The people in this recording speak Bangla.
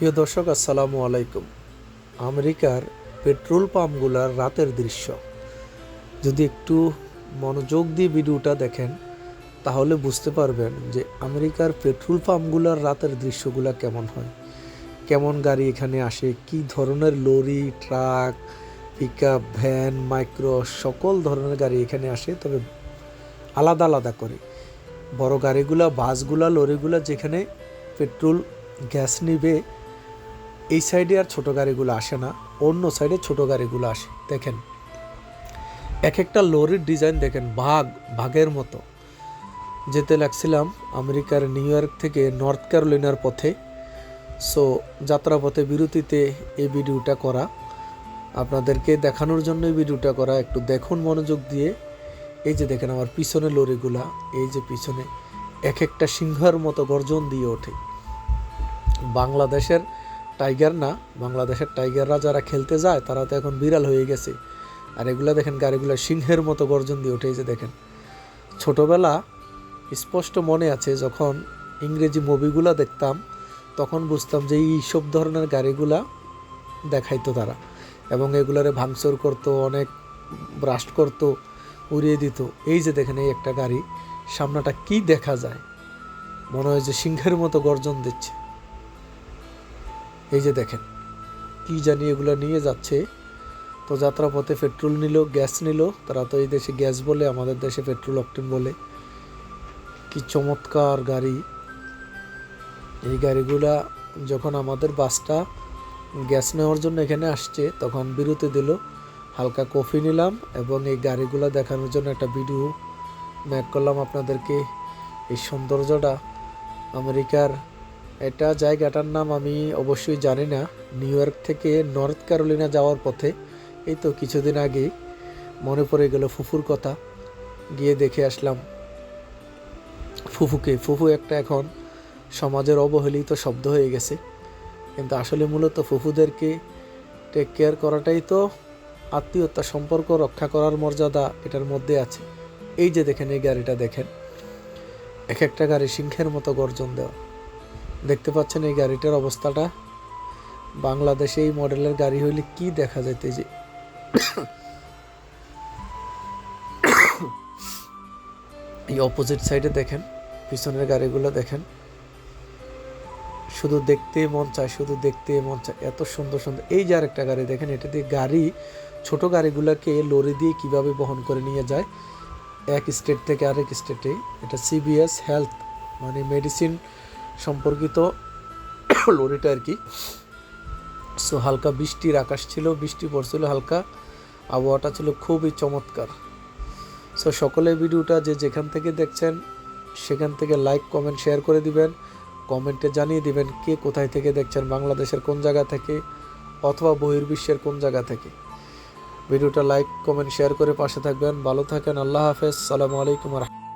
প্রিয় দর্শক, আসসালামু আলাইকুম। আমেরিকার পেট্রোল পাম্পগুলার রাতের দৃশ্য। যদি একটু মনোযোগ দিয়ে ভিডিওটা দেখেন, তাহলে বুঝতে পারবেন যে আমেরিকার পেট্রোল পাম্পগুলার রাতের দৃশ্যগুলো কেমন হয়। কেমন গাড়ি এখানে আসে, কি ধরনের lorry, truck pick van, micro, সকল ধরনের গাড়ি এখানে আসে, তবে আলাদা আলাদা করে। বড় গাড়িগুলা, বাসগুলা, লরিগুলা যেখানে পেট্রোল গ্যাস নিবে এই সাইডে আর ছোটো গাড়িগুলো আসে না, অন্য সাইডে ছোটো গাড়িগুলো আসে, দেখেন। এক একটা লরির ডিজাইন দেখেন বাঘ বাঘের মতো। যেতে লাগছিলাম আমেরিকার নিউ ইয়র্ক থেকে নর্থ ক্যারোলিনার পথে। সো, যাত্রাপথে বিরতিতে এই ভিডিওটা করা। আপনাদেরকে দেখানোর জন্য এই ভিডিওটা করা, একটু দেখুন মনোযোগ দিয়ে। এই যে দেখেন আমার পিছনে লরিগুলা, এই যে পিছনে এক একটা সিংহের মতো গর্জন দিয়ে ওঠে। বাংলাদেশের টাইগার না, বাংলাদেশের টাইগাররা যারা খেলতে যায়, তারা তো এখন বিড়াল হয়ে গেছে। আর এগুলা দেখেন গাড়িগুলো সিংহের মতো গর্জন দিয়ে এই যে দেখেন। ছোটবেলা স্পষ্ট মনে আছে, যখন ইংরেজি মুভিগুলো দেখতাম, তখন বুঝতাম যে এই সব ধরনের গাড়িগুলা দেখাইতো তারা। এবং এগুলারে ভাঙচুর করতো, অনেক ব্রাস্ট করতো, উড়িয়ে দিত। এই যে দেখেন এই একটা গাড়ি, সামনাটা কি দেখা যায়? মনে হয় যে সিংহের মতো গর্জন দিচ্ছে। এই যে দেখেন, কি জানি এগুলো নিয়ে যাচ্ছে। তো যাত্রাপথে পেট্রোল নিল, গ্যাস নিল। তারা তো এই দেশে গ্যাস বলে, আমাদের দেশে পেট্রোল অকটেন বলে। কি চমৎকার গাড়ি। এই গাড়িগুলা যখন আমাদের বাসটা গ্যাস নেওয়ার জন্য এখানে আসছে, তখন বিরতি দিল। হালকা কফি নিলাম এবং এই গাড়িগুলো দেখানোর জন্য একটা ভিডিও ম্যাক করলাম আপনাদেরকে। এই সৌন্দর্যটা আমেরিকার এটা জায়গাটার নাম আমি অবশ্যই জানি না। নিউ ইয়র্ক থেকে নর্থ ক্যারোলিনা যাওয়ার পথে। এই তো কিছুদিন আগে মনে পড়ে গেল ফুফুর কথা। গিয়ে দেখে আসলাম ফুফুকে। ফুফু একটা এখন সমাজের অবহেলিত শব্দ হয়ে গেছে। কিন্তু আসলে মূলত ফুফুদেরকে টেক কেয়ার করাটাই তো আত্মীয়তা, সম্পর্ক রক্ষা করার মর্যাদা এটার মধ্যে আছে। এই যে দেখেন, এই গাড়িটা দেখেন। এক একটা গাড়ি সিংহের মতো গর্জন দেওয়া। দেখতে পাচ্ছেন এই গাড়িটার অবস্থাটা। বাংলাদেশে এই মডেলের গাড়ি হইলে কি দেখা যাইতে যে এই অপোজিট সাইডে দেখেন, পিছনের গাড়িগুলো দেখেন। শুধু দেখতে মন চায়, শুধু দেখতে মন চায়। এত সুন্দর সুন্দর এই যে আরেকটা গাড়ি দেখেন, এটা দিয়ে গাড়ি, ছোট গাড়িগুলোকে লরি দিয়ে কীভাবে বহন করে নিয়ে যায়। এক স্টেট থেকে আরেক স্টেটে এটা সিবিএস হেলথ মানে মেডিসিন সম্পর্কিত লরিটা আর কি। সো হালকা বৃষ্টির আকাশ ছিল, বৃষ্টি পড়ছিল, হালকা আবহাওয়াটা ছিল খুবই চমৎকার। সো সকলে ভিডিওটা যে যেখান থেকে দেখছেন, সেখান থেকে লাইক কমেন্ট শেয়ার করে দিবেন। কমেন্টে জানিয়ে দিবেন কে কোথায় থেকে দেখছেন, বাংলাদেশের কোন জায়গা থেকে অথবা বহির্বিশ্বের কোন জায়গা থেকে। ভিডিওটা লাইক কমেন্ট শেয়ার করে পাশে থাকবেন। ভালো থাকেন, আল্লাহ হাফেজ। সালামু আলাইকুম রহমতুল্লাহ।